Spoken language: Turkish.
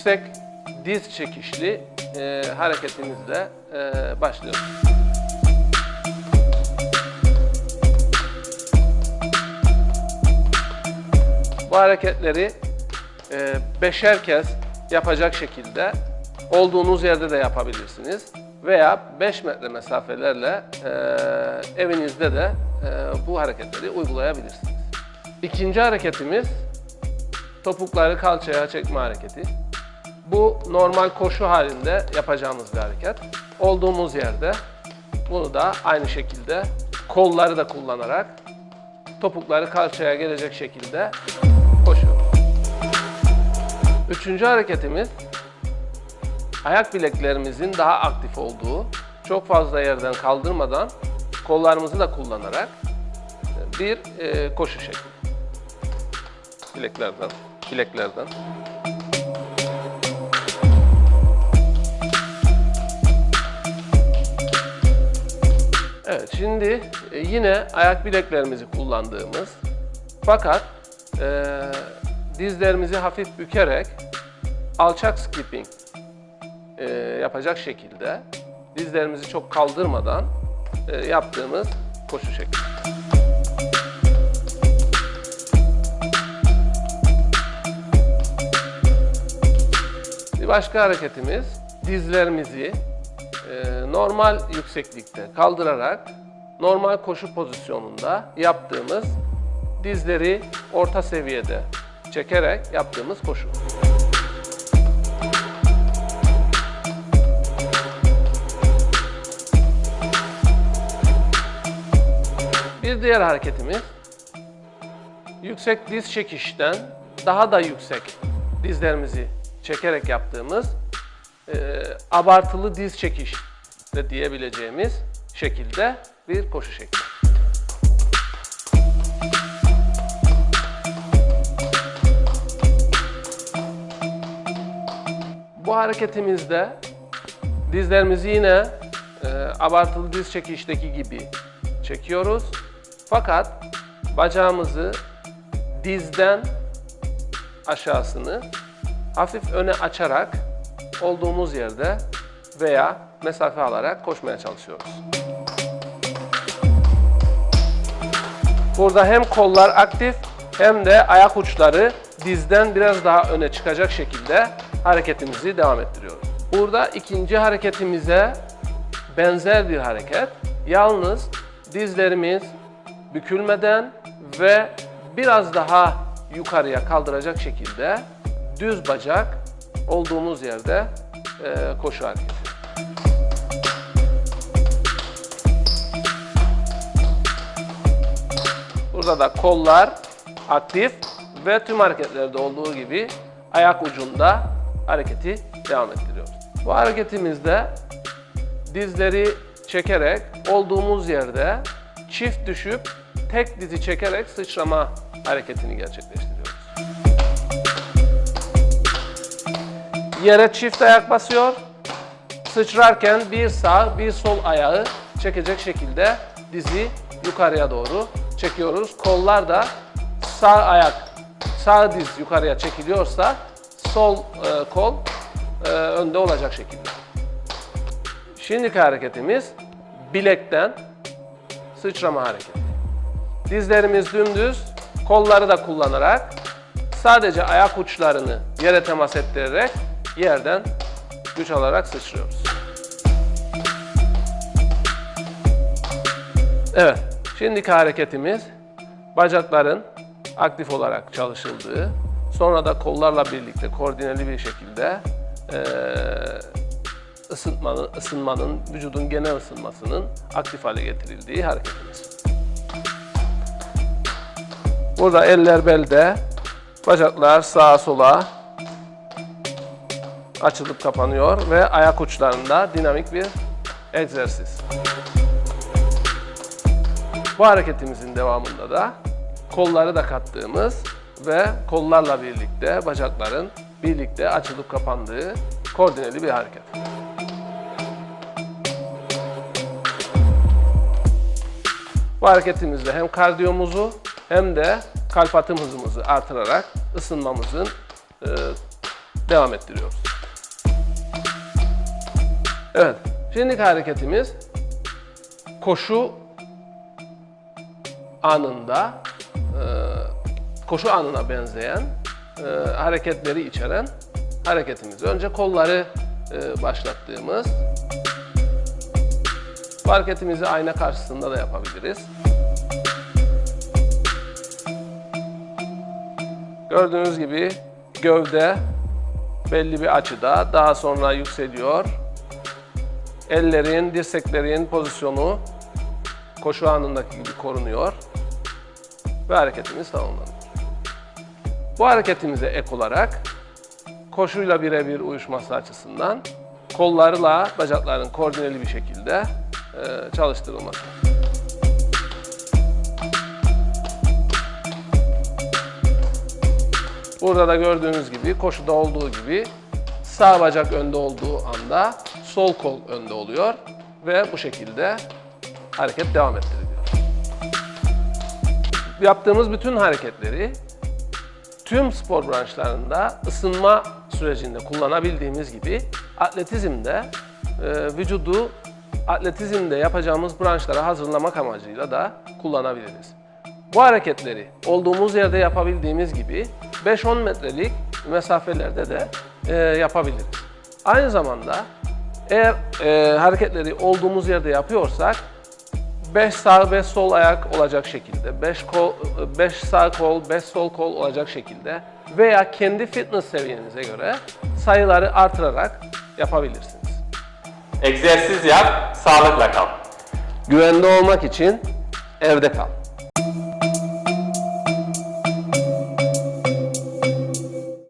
yüksek diz çekişli e, hareketimizle e, başlıyoruz. Bu hareketleri e, beşer kez yapacak şekilde olduğunuz yerde de yapabilirsiniz. Veya 5 metre mesafelerle e, evinizde de e, bu hareketleri uygulayabilirsiniz. İkinci hareketimiz topukları kalçaya çekme hareketi. Bu normal koşu halinde yapacağımız bir hareket. Olduğumuz yerde bunu da aynı şekilde kolları da kullanarak topukları kalçaya gelecek şekilde koşuyoruz. Üçüncü hareketimiz ayak bileklerimizin daha aktif olduğu, çok fazla yerden kaldırmadan kollarımızı da kullanarak bir e, koşu şekli. Bileklerden, bileklerden. Şimdi e, yine ayak bileklerimizi kullandığımız fakat e, dizlerimizi hafif bükerek alçak skipping e, yapacak şekilde dizlerimizi çok kaldırmadan e, yaptığımız koşu şekli. Bir başka hareketimiz dizlerimizi e, normal yükseklikte kaldırarak normal koşu pozisyonunda yaptığımız dizleri orta seviyede çekerek yaptığımız koşu. Bir diğer hareketimiz yüksek diz çekişten daha da yüksek dizlerimizi çekerek yaptığımız e, abartılı diz çekiş de diyebileceğimiz şekilde bir koşu şekli. Bu hareketimizde dizlerimizi yine e, abartılı diz çekişteki gibi çekiyoruz. Fakat bacağımızı dizden aşağısını hafif öne açarak olduğumuz yerde veya mesafe alarak koşmaya çalışıyoruz. Burada hem kollar aktif hem de ayak uçları dizden biraz daha öne çıkacak şekilde hareketimizi devam ettiriyoruz. Burada ikinci hareketimize benzer bir hareket. Yalnız dizlerimiz bükülmeden ve biraz daha yukarıya kaldıracak şekilde düz bacak olduğumuz yerde koşu hareketi. Burada da kollar aktif ve tüm hareketlerde olduğu gibi ayak ucunda hareketi devam ettiriyoruz. Bu hareketimizde dizleri çekerek olduğumuz yerde çift düşüp tek dizi çekerek sıçrama hareketini gerçekleştiriyoruz. Yere çift ayak basıyor. Sıçrarken bir sağ, bir sol ayağı çekecek şekilde dizi yukarıya doğru çekiyoruz. Kollar da sağ ayak, sağ diz yukarıya çekiliyorsa sol e, kol e, önde olacak şekilde. Şimdiki hareketimiz bilekten sıçrama hareketi. Dizlerimiz dümdüz, kolları da kullanarak sadece ayak uçlarını yere temas ettirerek yerden güç alarak sıçrıyoruz. Evet, şimdiki hareketimiz bacakların aktif olarak çalışıldığı, sonra da kollarla birlikte koordineli bir şekilde eee ısıtmanın, ısınmanın, vücudun genel ısınmasının aktif hale getirildiği hareketimiz. Burada eller belde, bacaklar sağa sola açılıp kapanıyor ve ayak uçlarında dinamik bir egzersiz. Bu hareketimizin devamında da kolları da kattığımız ve kollarla birlikte bacakların birlikte açılıp kapandığı koordineli bir hareket. Bu hareketimizde hem kardiyomuzu hem de kalp atım hızımızı artırarak ısınmamızın e, devam ettiriyoruz. Evet, şimdiki hareketimiz koşu anında, e, koşu anına benzeyen e, hareketleri içeren hareketimiz. Önce kolları e, başlattığımız, hareketimizi ayna karşısında da yapabiliriz. Gördüğünüz gibi gövde belli bir açıda daha sonra yükseliyor. Ellerin, dirseklerin pozisyonu koşu anındaki gibi korunuyor ve hareketimiz tamamlanıyor. Bu hareketimize ek olarak koşuyla birebir uyuşması açısından kollarla bacakların koordineli bir şekilde e, çalıştırılması. Burada da gördüğünüz gibi koşuda olduğu gibi sağ bacak önde olduğu anda sol kol önde oluyor ve bu şekilde hareket devam ettiriliyor. Yaptığımız bütün hareketleri tüm spor branşlarında ısınma sürecinde kullanabildiğimiz gibi atletizmde e, vücudu atletizmde yapacağımız branşlara hazırlamak amacıyla da kullanabiliriz. Bu hareketleri olduğumuz yerde yapabildiğimiz gibi 5-10 metrelik mesafelerde de e, yapabiliriz. Aynı zamanda eğer e, hareketleri olduğumuz yerde yapıyorsak 5 sağ 5 sol ayak olacak şekilde, 5 kol 5 sağ kol, 5 sol kol olacak şekilde veya kendi fitness seviyenize göre sayıları artırarak yapabilirsiniz. Egzersiz yap, sağlıkla kal. Güvende olmak için evde kal.